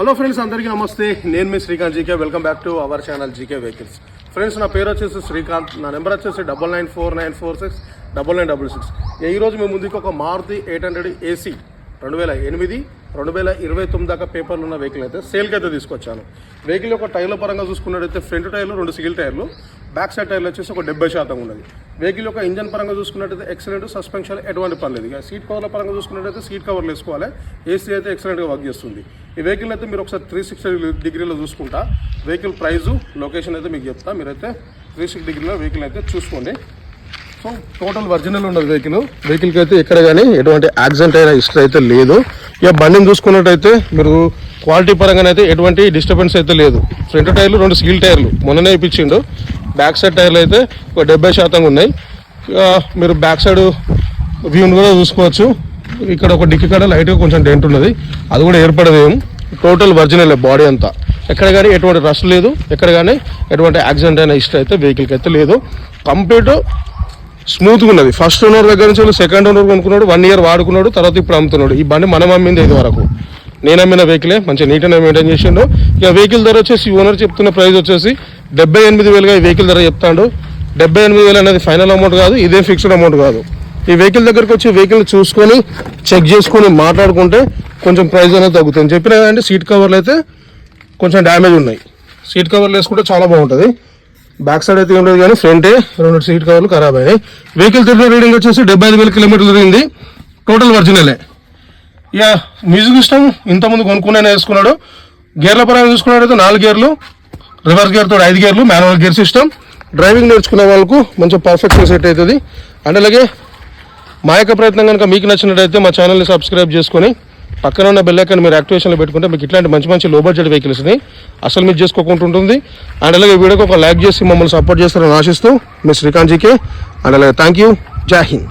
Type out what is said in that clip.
Hello friends అందరికీ నమస్తే. నేను మీ Srikanth GK. Welcome back to our channel GK vehicles friends నా పేరు వచ్చేసి శ్రీకాంత్. నా నెంబర్ వచ్చేసి double nine four nine four six double nine double six ఈరోజు మేము ముందుకు ఒక మారుతి ఎయిట్ హండ్రెడ్ ఏసీ రెండు వేల ఎనిమిది రెండు వేల ఇరవై తొమ్మిది దాకా పేపర్లు ఉన్న వెహికల్ అయితే సేల్కి అయితే తీసుకొచ్చాను. వెహికల్ యొక్క టైర్ల పరంగా చూసుకున్నట్టయితే ఫ్రంట్ టైర్లు రెండు సిగిల్ టైర్లు బ్యాక్ సైడ్ టైర్లు వచ్చేసి ఒక డెబ్బై శాతం ఉన్నది. వెహికల్ యొక్క ఇంజన్ పరంగా చూసుకున్నట్టయితే ఎక్సలెంట్ సస్పెన్షన్ ఎటువంటి పర్లేదు. ఇక సీట్ కవర్ల పరంగా చూసుకున్నట్టయితే సీట్ కవర్లు వేసుకోవాలి ఏసీ అయితే ఎక్సలెంట్గా వర్క్ చేస్తుంది. ఈ వెహికల్ అయితే మీరు ఒకసారి త్రీ సిక్స్టీ డిగ్రీలో చూసుకుంటా. వెహికల్ ప్రైజు లొకేషన్ అయితే మీకు చెప్తా. మీరైతే త్రీ సిక్స్టీ డిగ్రీలో వెహికల్ అయితే చూసుకోండి. సో టోటల్ ఒరిజినల్ ఉన్నది వెహికల్ వెహికల్కి అయితే ఎక్కడ కానీ ఎటువంటి యాక్సిడెంట్ అయిన హిస్టరీ అయితే లేదు. ఇక బండిని చూసుకున్నట్టయితే మీరు క్వాలిటీ పరంగానైతే ఎటువంటి డిస్టర్బెన్స్ అయితే లేదు. ఫ్రంట్ టైర్లు రెండు స్టీల్ టైర్లు. మొన్ననే ఇప్పించిండు. బ్యాక్ సైడ్ టైర్లు అయితే ఒక డెబ్బై శాతం ఉన్నాయి. ఇక మీరు బ్యాక్ సైడ్ వ్యూని కూడా చూసుకోవచ్చు. ఇక్కడ ఒక డిక్కి కాడ లైట్గా కొంచెం డెంట్ ఉన్నది. అది కూడా ఏర్పడదేం టోటల్ ఒరిజినల్ బాడీ అంతా. ఎక్కడ కానీ ఎటువంటి రష్ లేదు. ఎక్కడ కానీ ఎటువంటి యాక్సిడెంట్ అయిన ఇష్టం అయితే వెహికల్కి అయితే లేదు. కంప్లీట్ స్మూత్గా ఉన్నది. ఫస్ట్ ఓనర్ దగ్గర నుంచి సెకండ్ ఓనర్ కొనుక్కున్నాడు వన్ ఇయర్ వాడుకున్నాడు తర్వాత ఇప్పుడు అమ్ముతున్నాడు. ఈ బండి మనం అమ్మింది ఇది వరకు. నేను అమ్మిన వెహికలే మంచి నీట్గా మెయింటైన్ చేసిండు. ఇక వెహికల్ ధర వచ్చేసి ఓనర్ చెప్తున్న ప్రైస్ వచ్చేసి డెబ్బై ఎనిమిది వేలుగా ఈ వెహికల్ ధర చెప్తాడు. డెబ్బై ఎనిమిది వేలు అనేది ఫైనల్ అమౌంట్ కాదు ఇదే ఫిక్స్డ్ అమౌంట్ కాదు. ఈ వెహికల్ దగ్గరకు వచ్చి వెహికల్ చూసుకొని చెక్ చేసుకొని మాట్లాడుకుంటే కొంచెం ప్రైస్ అనేది తగ్గుతుంది. చెప్పిన అంటే సీట్ కవర్లు అయితే కొంచెం డ్యామేజ్ ఉన్నాయి. సీట్ కవర్లు వేసుకుంటే చాలా బాగుంటుంది. బ్యాక్ సైడ్ అయితే ఏం లేదు కానీ ఫ్రంటే రెండు సీట్ కవర్లు ఖరాబ్ అయినాయి. వెహికల్ తిరిగిన రీడింగ్ వచ్చేసి డెబ్బై ఐదు వేల కిలోమీటర్లు తిరిగింది. టోటల్ ఒరిజినలే. ఇక మ్యూజిక్ సిస్టమ్ ఇంతకుముందు కొనుక్కునే వేసుకున్నాడు. గేర్ల పరంగా చూసుకున్నట్టయితే నాలుగు గేర్లు. రివర్స్ గేర్ తోటి ఐదు గేర్లు మాన్యువల్ గేర్ సిస్టమ్. డ్రైవింగ్ నేర్చుకునే వాళ్ళకు మంచి పర్ఫెక్ట్గా సెట్ అవుతుంది. అండ్ అలాగే మా యొక్క ప్రయత్నం కనుక మీకు నచ్చినట్టయితే మా ఛానల్ని సబ్స్క్రైబ్ చేసుకొని పక్కన ఉన్న బెల్లైకన్ మీరు యాక్టివేషన్లో పెట్టుకుంటే మీకు ఇట్లాంటి మంచి మంచి లో బడ్జెట్ వెహికల్స్ని అసలు మీరు చేసుకోకుండా ఉంటుంది. అండ్ అలాగే వీడియోకి ఒక లైక్ చేసి మమ్మల్ని సపోర్ట్ చేస్తారని ఆశిస్తూ మీ శ్రీకాంత్ జీకే. అండ్ అలాగే థ్యాంక్ యూ జై హింద్.